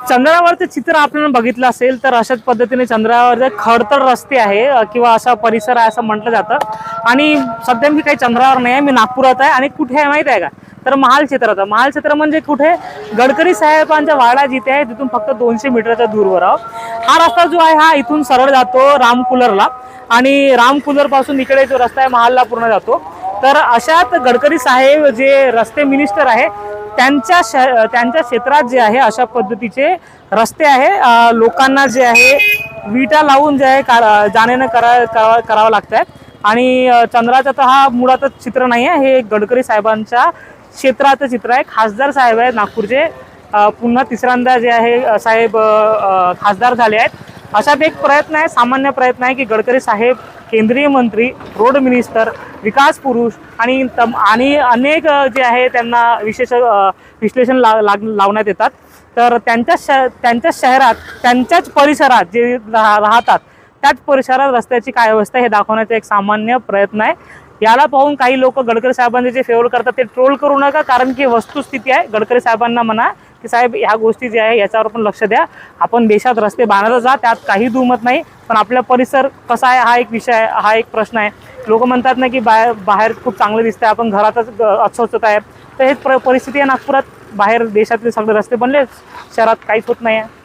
चंद्रावरचं चित्र आपल्याला बघितलं असेल तर अशाच पद्धतीने चंद्रावर खडतर रस्ते आहे किंवा असा परिसर आहे असं म्हटलं जातं. आणि सध्या मी काही चंद्रावर नाही आहे मी नागपुरात आहे. आणि कुठे आहे माहीत आहे का? तर महाल क्षेत्रात. महाल क्षेत्र म्हणजे कुठे? गडकरी साहेबांचा वाडा जिथे आहे तिथून फक्त दोनशे मीटरच्या दूरवर आहो. हा रस्ता जो आहे हा इथून सरळ जातो रामकुलरला. आणि रामकुलरपासून इकडे जो रस्ता आहे महालला पूर्ण जातो. तर अशात गडकरी साहेब जे रस्ते मिनिस्टर आहे त्यांच्या श- त्यांच्या क्षेत्रात जे आहे अशा पद्धतीचे रस्ते आहे. लोकांना जे आहे विटा लावून जे आहे का जाण्यानं करा करावं करावं लागत आहेत आणि चंद्राचा तर हा मुळातच चित्र नाही आहे. हे गडकरी साहेबांच्या क्षेत्राचं चित्र आहे. खासदार साहेब आहेत नागपूरचे. पुन्हा तिसऱ्यांदा जे आहे साहेब खासदार झाले आहेत. अशात एक प्रयत्न आहे सामान्य प्रयत्न आहे की गडकरी साहेब केंद्रीय मंत्री रोड मिनिस्टर विकास पुरुष आणि तम आणि अनेक जे आहे त्यांना विशेष विश्लेषण ला लाग लावण्यात येतात. तर त्यांच्या श त्यांच्या शहरात त्यांच्याच परिसरात जे राह- राहतात त्याच परिसरात रस्त्याची काय अवस्था हे दाखवण्याचा एक सामान्य प्रयत्न आहे. याला पाहून काही लोक गडकरी साहेबांचे जे फेवर करतात ते ट्रोल करू नका कारण की वस्तुस्थिती आहे. गडकरी साहेबांना म्हणा की साहेब ह्या गोष्टी ज्या आहे याच्यावर पण लक्ष द्या. आपण देशात रस्ते बांधायला जा त्यात काही दुमत नाही. पण आपला परिसर कसा आहे हा एक विषय आहे हा एक प्रश्न आहे. लोक म्हणतात ना की बाहेर बाहेर खूप चांगलं दिसतंय आपण घरातच अस्वस्थता आहे. तर हेच प्र परिस्थिती आहे नागपुरात. बाहेर देशातले सगळे रस्ते बनले शहरात काहीच होत नाही आहे